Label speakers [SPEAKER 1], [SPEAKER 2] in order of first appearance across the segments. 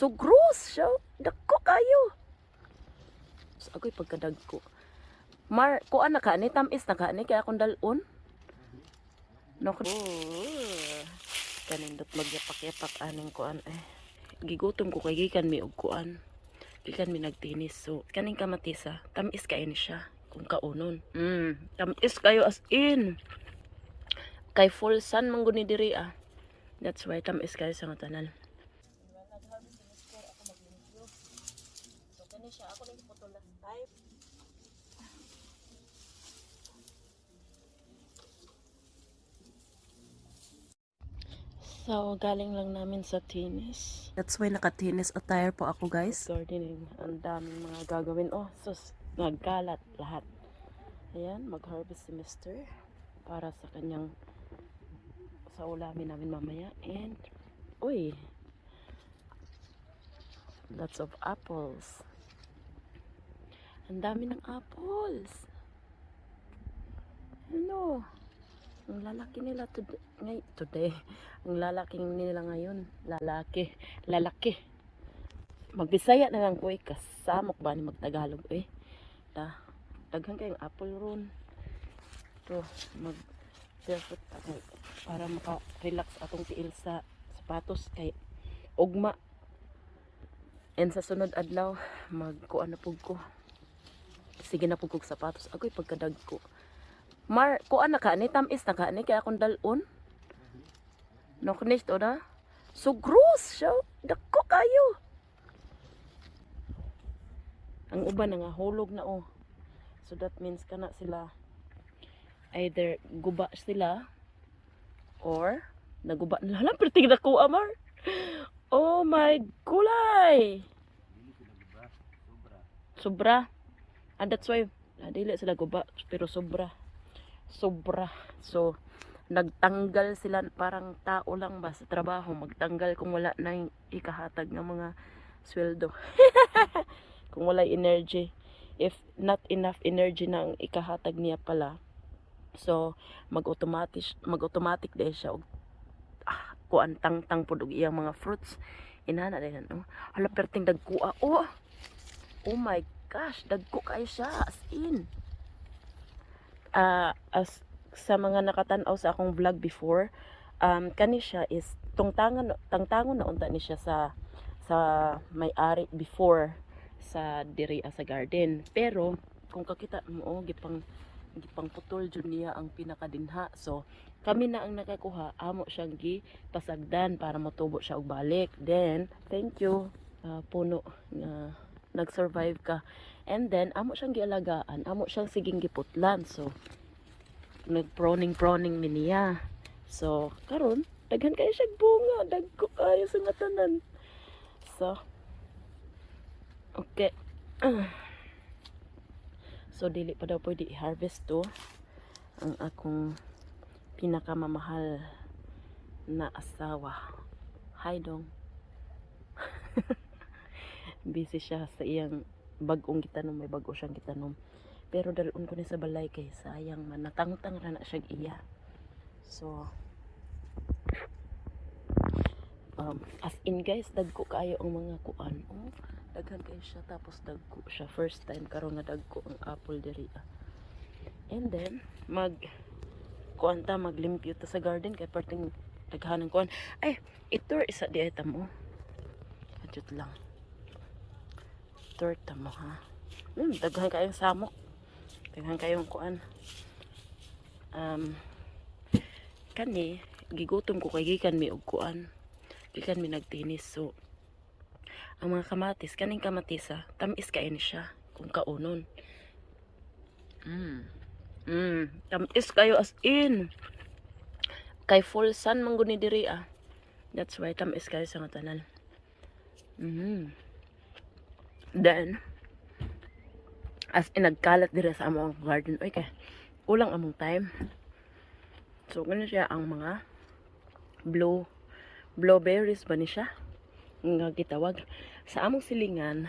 [SPEAKER 1] So gross siya. Dako kayo. So ako'y pagkadagko. Mar, kuan na ka ni tamis na ka ni kaya akong dalon. No, oh, kanindot magyapak-yapak aning kuan eh. Gigutom ko kay gikan mi og kuan. Gikan mi nagtinis. So kaning kamatisa, tamis kay ni siya kung kaunon. Mm, tamis kayo as in. Kay full sun man gud ni diri ah. That's why tamis kayo sa tanan. So kani siya ako lang photo last time. So, galing lang namin sa tennis. That's why naka-tennis attire po ako, guys. Gardening. Ang daming mga gagawin. Oh, sus, nagkalat lahat. Ayan, mag-harvest si Mister para sa kanyang sa ulamin namin mamaya. And, uy, lots of apples. Ang dami ng apples. Ano? Ang lalaki nila today. Ngay, today. Ang lalaki nila ngayon. Lalaki. Lalaki. Magbisaya na lang ko eh. Kasamok ba ni magtagalog eh. Ta, daghan kayong apple ron. To, mag barefoot ako para maka-relax atong tiil sa sapatos kay ugma. And sa sunod adlaw, magkuan na pug ko. Sige na pug kog sapatos. Agoy pagkadag ko. Mar, kuan na ka ni tamis na ka ni kaya akong dalon. No knis to na. So gross siya. Dako kayo. Ang uban na nga hulog na oh. So that means kana sila either guba sila or naguba na lang pero tingnan ko amar. Oh my gulay. Sobra. And that's why ah, dili sila guba pero sobra sobra. So, nagtanggal sila parang tao lang ba sa trabaho. Magtanggal kung wala na yung ikahatag ng mga sweldo. kung wala energy. If not enough energy na ang ikahatag niya pala. So, mag-automatic, mag-automatic dahil siya. Og, ah, kuan tang-tang po og iyang mga fruits. Inana dahil no? Hala, perting dagkua. Oh! Oh my gosh, dagko kayo siya. As in ah as sa mga nakatanaw sa akong vlog before, um, kani siya is tungtangan tangtangon na unta ni siya sa sa may-ari before sa diri sa garden. Pero kung kakita mo oh, gipang gipang putol jud niya ang pinakadinha. So kami na ang nakakuha amo siyang gi pasagdan para motubo siya og balik. Then thank you ah, puno nga nag-survive ka. And then, amo siyang gialagaan, amo siyang siging giputlan. So, nag-proning-proning mi niya. So, karon daghan kayo siya bunga, dagko kayo sa nga. So, okay. So, dili pa daw pwede i-harvest to. Ang akong pinakamamahal na asawa. Hi, dong. Busy siya sa iyang bagong gitanom may bago siyang gitanom pero dalon ko ni sa balay kay sayang man natangtang ra na siya iya. So um, as in guys dagko kayo ang mga kuan. Oh, daghan kayo siya tapos dagko siya. First time karon nga dagko ang apple diri ah. and then mag kuan ta maglimpyo ta sa garden kay parting daghan ng kuan. Ay ito isa di ay mo adjut lang torta mo ha. Hmm, daghan kayong samok. Daghan kayong kuan. Um, kani, gigutom ko kay gikan mi og kuan. Gikan mi nagtinis so ang mga kamatis, kaning kamatis ha, tamis kay ni siya kung kaunon. Mm. Mm, tamis kayo as in. Kay full sun man gud ni diri ah. That's why tamis kayo sa tanan. Mm. Then, as in, nagkalat dira sa among garden. Oy, kay, kulang among time. So, ganun siya ang mga blue, blueberries ba ni siya? Nga gitawag. Sa among silingan,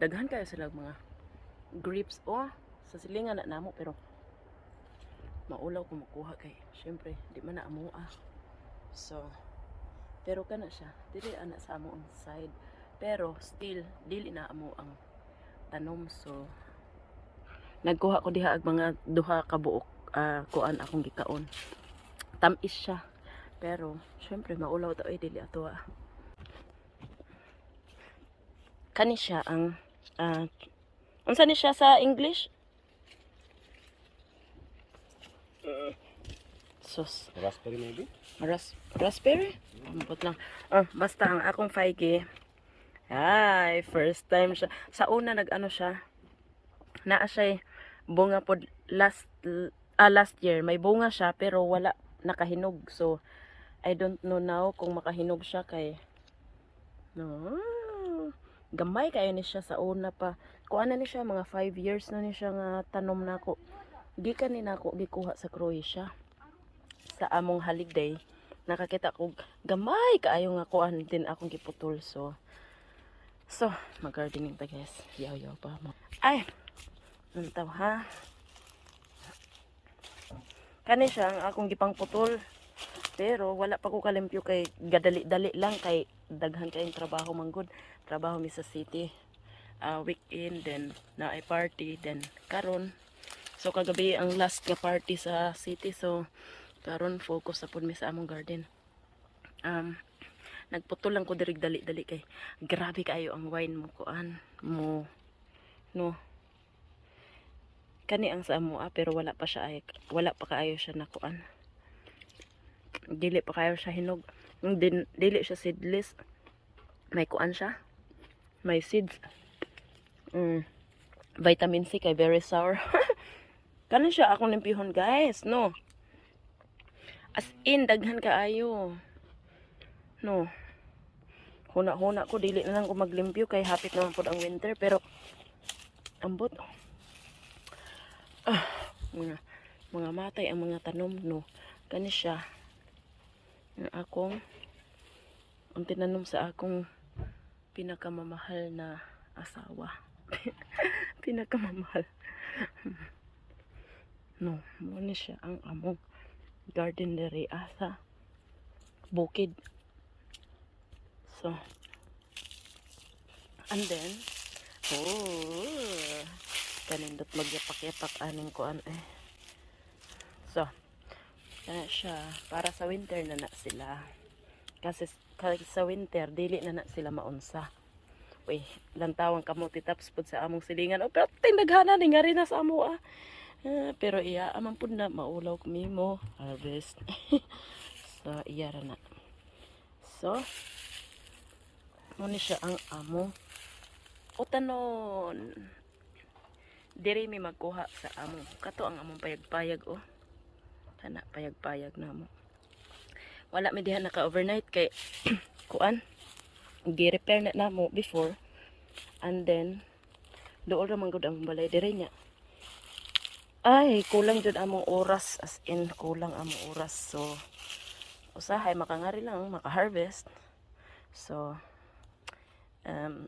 [SPEAKER 1] daghan kayo sila mga grapes. Oh, sa silingan na namo, pero maulaw ko makuha kay syempre di man na ah so pero kana siya dili ana sa among side Pero still dili na amo ang tanom so nagkuha ko diha og mga duha ka buok ah, kuan akong gikaon. Tamis siya. Pero syempre maulaw ta oy dili ato ah. Kani siya ang ah, unsa ni siya sa English? Sus.
[SPEAKER 2] Raspberry maybe?
[SPEAKER 1] Ras raspberry? Ambot lang. Oh, basta ang akong faigi. Ay, first time siya. Sa una nag-ano siya. Naa siya bunga pod last ah, last year. May bunga siya pero wala nakahinog. So I don't know now kung makahinog siya kay no. Gamay kayo ni siya sa una pa. Kuan na ni siya mga 5 years na ni siya nga tanom nako. Gikan ni nako gikuha sa Croatia sa among holiday nakakita ko gamay kaayo nga kuan din akong giputol so so mag gardening ta guys. Yaw yaw pa mo. Ay! Nantaw ha? Kani siya ang akong gipang putol pero wala pa ko kalimpyo kay gadali-dali lang kay daghan kayong trabaho manggod. Trabaho mi sa city. Uh, weekend then na ay party then karon. So kagabi ang last nga party sa city. So karon focus sa pud mi sa among garden. Um nagputol lang ko dirig dali-dali kay grabe kayo ang wine mo kuan mo no? Kani ang sa amo ah, pero wala pa siya ay wala pa kaayo siya na kuan. Dili pa kayo siya hinog. Din, dili siya seedless. May kuan siya. May seeds. Mm. vitamin C kay very sour. Kanin siya akong limpihon guys no? As in, daghan kaayo. No. Huna-huna ko, dili na lang ko maglimpyo kay hapit naman po ang winter. Pero, ambot. Ah, mga, mga matay ang mga tanom, no. Kani siya. Ang akong, ang tinanom sa akong pinakamamahal na asawa. pinakamamahal. no, muna siya ang among garden dere asa bukid so and then oh kanindot magyapak-yapak aning kuan eh. So kana siya para sa winter na na sila. Kasi kasi sa winter dili na na sila maunsa. Uy, lantawang kamuti taps pud sa among silingan. O, pero tindaghana ni nga rin na sa amo ah. Ah, pero iya aman pud na maulaw kami mo harvest. So iya ra na. So mo ni siya ang amo. Utanon diri mi magkuha sa amo. Kato ang among payag-payag oh. Kana payag-payag na mo wala mi diha naka overnight kay kuan gi-repair na namo before. And then dool ra man gud ang balay diri nya ay, kulang jud among oras as in kulang among oras. So usahay makangari lang maka-harvest. So um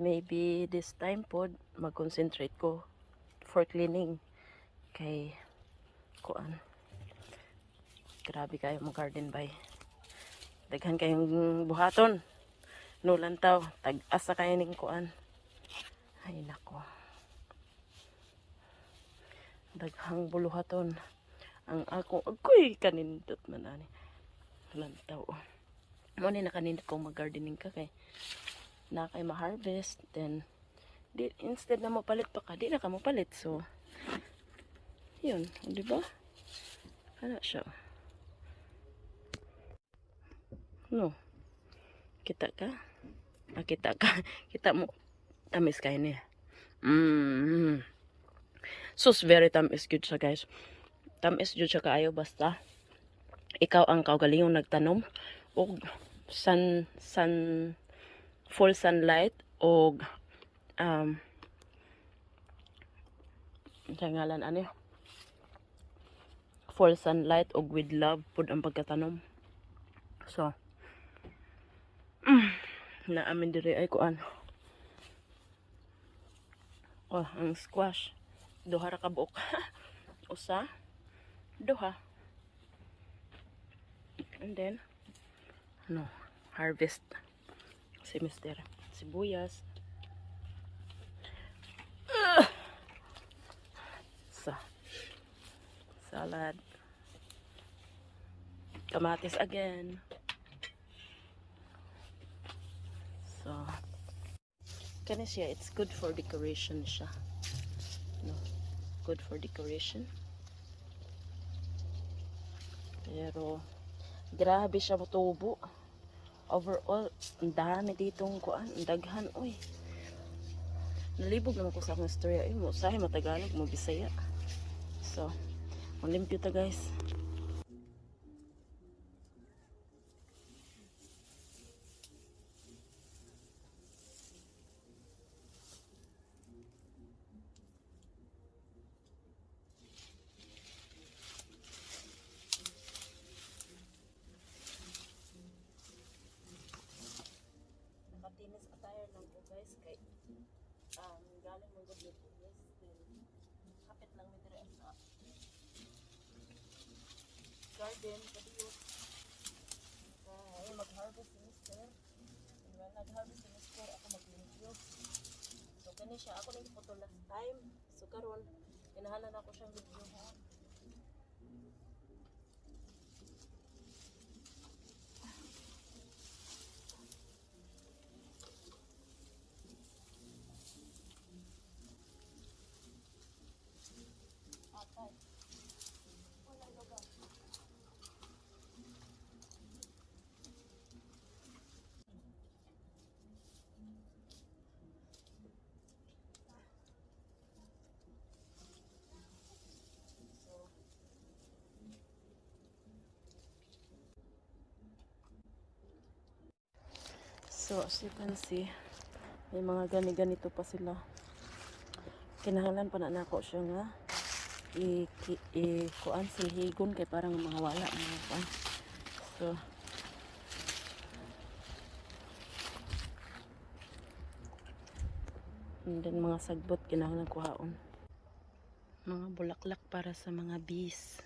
[SPEAKER 1] maybe this time pod mag-concentrate ko for cleaning kay kuan. Grabe kayo mo garden bay. Daghan kayong buhaton. Nulantaw, tag-asa kayo ning kuan. Ay nako daghang buluhaton ang ako agoy kanindot man ani lantaw mo ni nakanindot kong mag-gardening ka kay na kay ma-harvest then di, instead na mo palit pa ka di na ka mo palit so yun di ba? Ano siya? No. Kita ka? Ah, kita ka. Kita mo. Tamis kayo niya mm sus very tamis good siya guys. Tamis good siya kaayo basta ikaw ang kaugalingong nagtanom og sun sun full sunlight og um ngalan ano full sunlight og with love pud ang pagkatanom so mm, na amin diri ay kuan oh ang squash. Duha ra ka usa duha and then ano harvest si Mister. Sibuyas. Sa salad. Kamatis again. So, kani siya, it's good for decoration siya. No, good for decoration. Pero, grabe siya matubo. Overall, ang dami ditong kuan, ang daghan, uy. Nalibog naman ko sa akong istorya. Ay, mo, sahi matagalog, mo bisaya. So, ang limpyo ta guys. Um, galing mong good nito guys. Then, kapit lang mi dire sa garden kadiyot. Kaya mag-harvest si Mister. And when nag-harvest si Mister, ako maglimpyo. So kani siya, ako nang photo last time. So karon inahanan ako siyang video So, as you can see, may mga gani-ganito pa sila. Kinahanglan pa na nako siya nga i, i, i kuan silhigon kay parang mga wala mga kuan. So, and then mga sagbot kinahanglan kuhaon. Mga bulaklak para sa mga bees.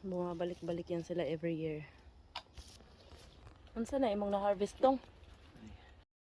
[SPEAKER 1] Bumabalik-balik yan sila every year. Unsa na imong na-harvest tong?